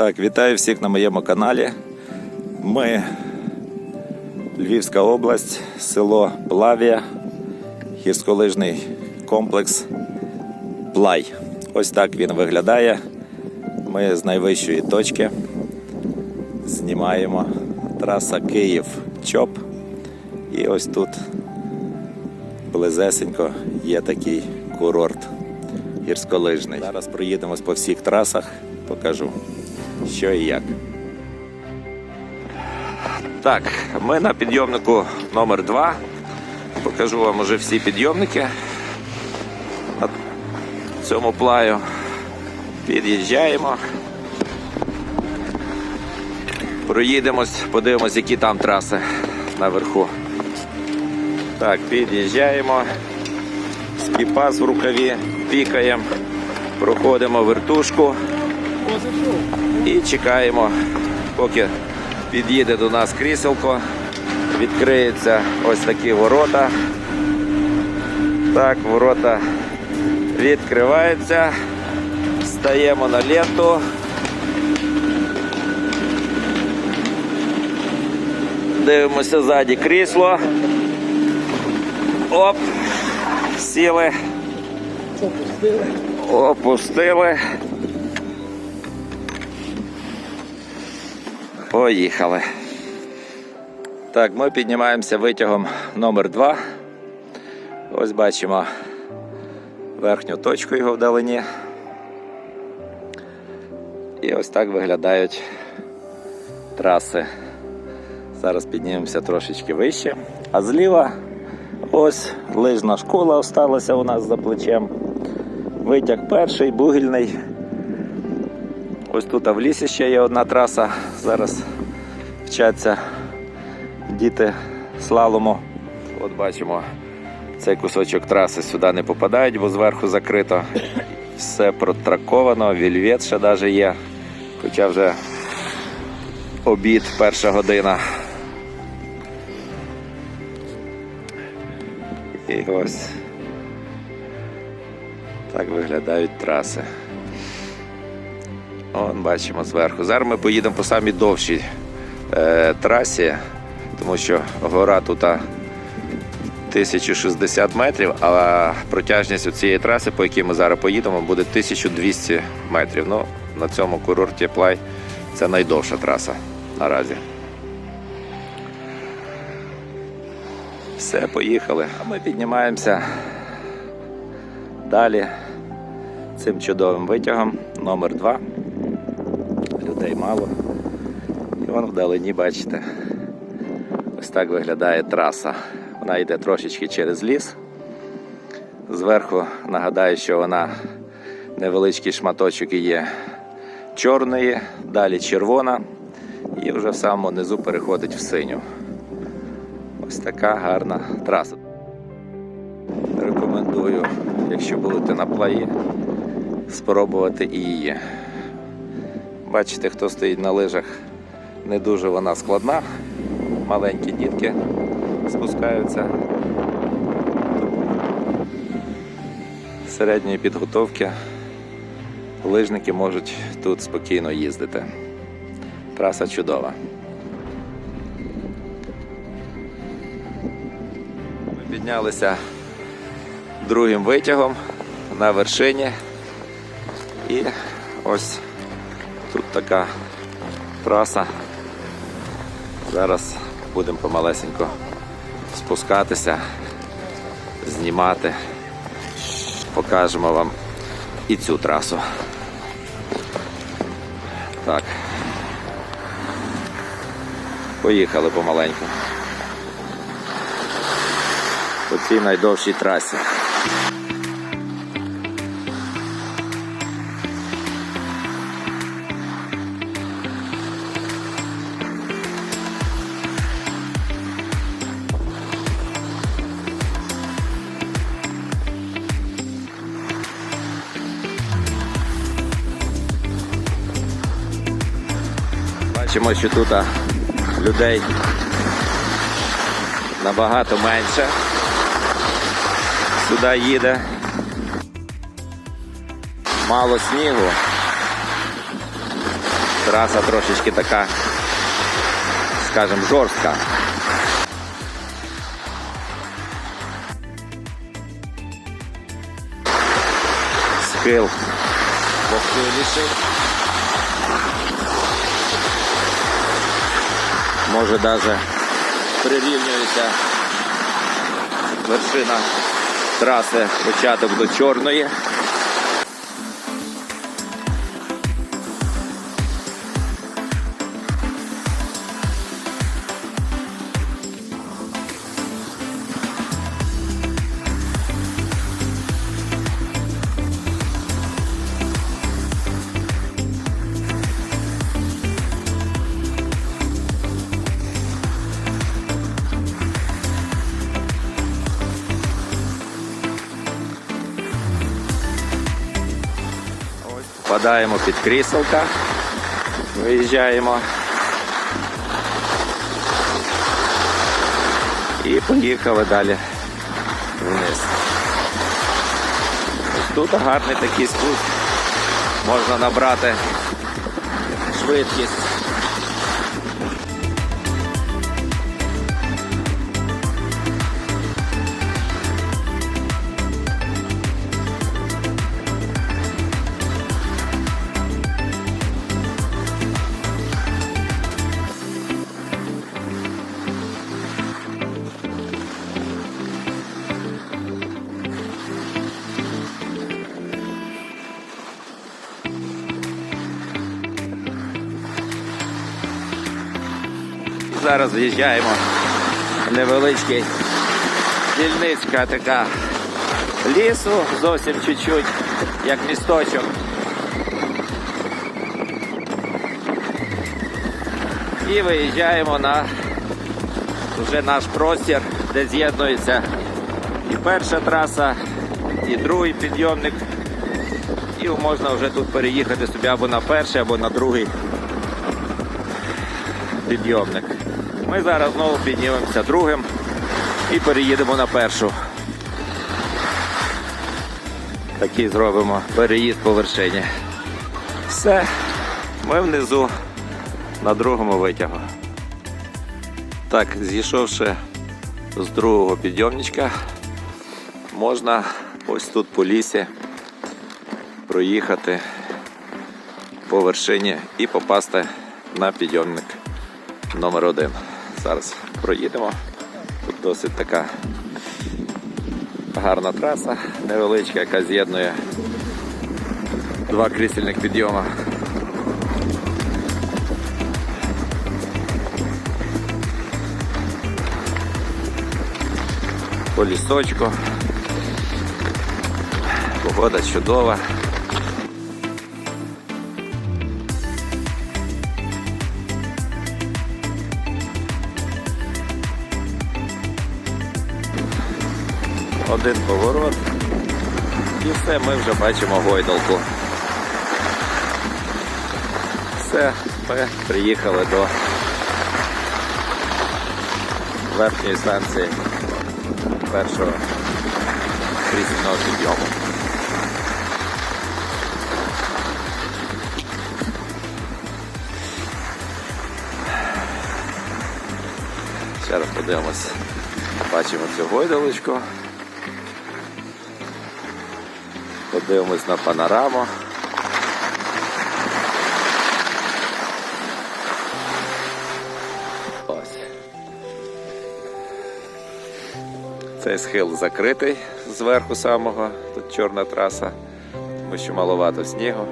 Так, вітаю всіх на моєму каналі. Ми Львівська область, село Плавія, гірськолижний комплекс Плай. Ось так він виглядає. Ми з найвищої точки знімаємо траса Київ-Чоп. І ось тут близесенько є такий курорт гірськолижний. Зараз проїдемось по всіх трасах, покажу, що і як. Так, ми на підйомнику номер 2 Покажу вам уже всі підйомники на цьому плаю. Під'їжджаємо. Проїдемось, подивимось, які там траси наверху. Так, під'їжджаємо. Скіпас в рукаві, пікаємо, проходимо вертушку і чекаємо, поки під'їде до нас кріселко. Відкриються ось такі ворота. Так, ворота відкриваються. Стаємо на ленту. Дивимося ззаді крісло. Оп, сіли. Опустили. Поїхали. Так, ми піднімаємося витягом номер 2 Ось бачимо верхню точку його вдалині. І ось так виглядають траси. Зараз піднімемося трошечки вище. А зліва ось лижна школа осталася у нас за плечем. Витяг перший, бугільний. Ось тут а в лісі ще є одна траса. Зараз вчаться діти слалому. От бачимо, цей кусочок траси сюди не попадають, бо зверху закрито. Все протраковано, вільвет ще навіть є. Хоча вже обід, перша година. І ось так виглядають траси. Вон бачимо зверху. Зараз ми поїдемо по самій довшій е, трасі, тому що гора тут 1060 метрів, а протяжність у цієї траси, по якій ми зараз поїдемо, буде 1200 метрів. Ну, на цьому курорті Плай це найдовша траса наразі. Все, поїхали. А ми піднімаємося далі цим чудовим витягом номер 2 Людей мало. І вон вдалині, бачите, ось так виглядає траса. Вона йде трошечки через ліс. Зверху нагадаю, що вона невеличкий шматочок є чорної, далі червона, і вже в самому низу переходить в синю. Ось така гарна траса. Рекомендую, якщо будете на плаї, спробувати і її. Бачите, хто стоїть на лижах, не дуже вона складна. Маленькі дітки спускаються. Середньої підготовки лижники можуть тут спокійно їздити. Траса чудова. Ми піднялися другим витягом на вершині. І ось тут така траса. Зараз будемо помалесенько спускатися, знімати. Покажемо вам і цю трасу. Так. Поїхали помаленьку. По цій найдовшій трасі. Бачимо, що тут людей набагато менше. Сюди їде. Мало снігу. траса трошечки така, скажімо, жорстка. Схил похиліший. Може навіть прирівнюється вершина траси початок до чорної. Впадаємо під кріселка, виїжджаємо. І поїхали далі вниз. Тут гарний такий спуск. Можна набрати швидкість. Зараз в'їжджаємо невеличкий дільницька така лісу, зовсім чуть-чуть, як місточок. І виїжджаємо на вже наш простір, де з'єднується і перша траса, і другий підйомник. І можна вже тут переїхати собі або на перший, або на другий підйомник. Ми зараз знову піднімемося другим і переїдемо на першу. Такий зробимо переїзд по вершині. Все, ми внизу на другому витягу. Так, зійшовши з другого підйомничка, можна ось тут по лісі проїхати по вершині і попасти на підйомник номер один. Зараз проїдемо. Тут досить така гарна траса, невеличка, яка з'єднує два крісельних підйома. По лісочку. Погода чудова. Один поворот. І все, ми вже бачимо гойдалку. Все, ми приїхали до верхньої станції першого крісельного підйому. Ще раз подивимось. Бачимо цю гойдалочку. Подивимось на панораму. Ось. Цей схил закритий зверху самого, тут чорна траса, тому що маловато снігу.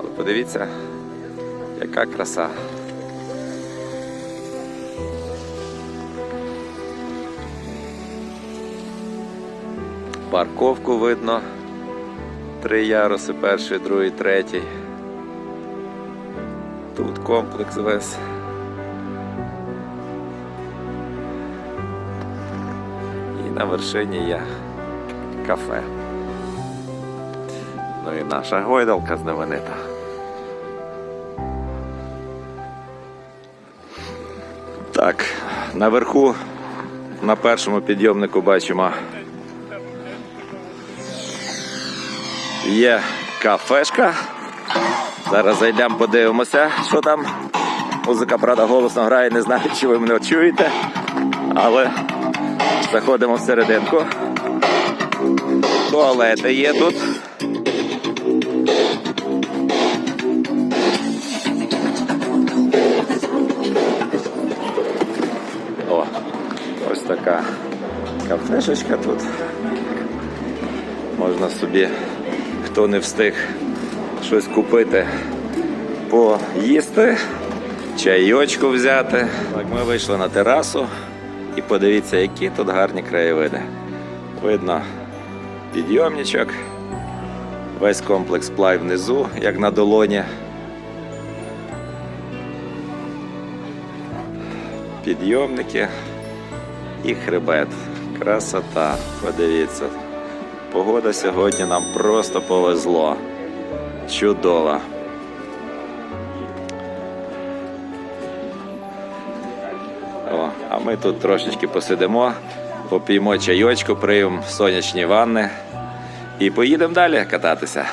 Але подивіться, яка краса. Парковку видно. Три яруси, перший, другий, третій. Тут комплекс весь. І на вершині є кафе. Ну і наша гойдалка знаменита. Так, наверху на першому підйомнику бачимо є кафешка. Зараз зайдемо, подивимося, що там. Музика, правда, голосно грає, не знаю, чи ви мене чуєте. Але заходимо всерединку. Туалети є тут. О, ось така кафешечка тут. Можна собі, хто не встиг щось купити, поїсти, чайочку взяти. Так, ми вийшли на терасу і подивіться, які тут гарні краєвиди. Видно підйомничок, весь комплекс плай внизу, як на долоні. Підйомники і хребет. Красота, подивіться. Погода сьогодні нам просто повезло. Чудова. О, а ми тут трошечки посидимо, поп'ємо чайочку, приймемо сонячні ванни і поїдемо далі кататися.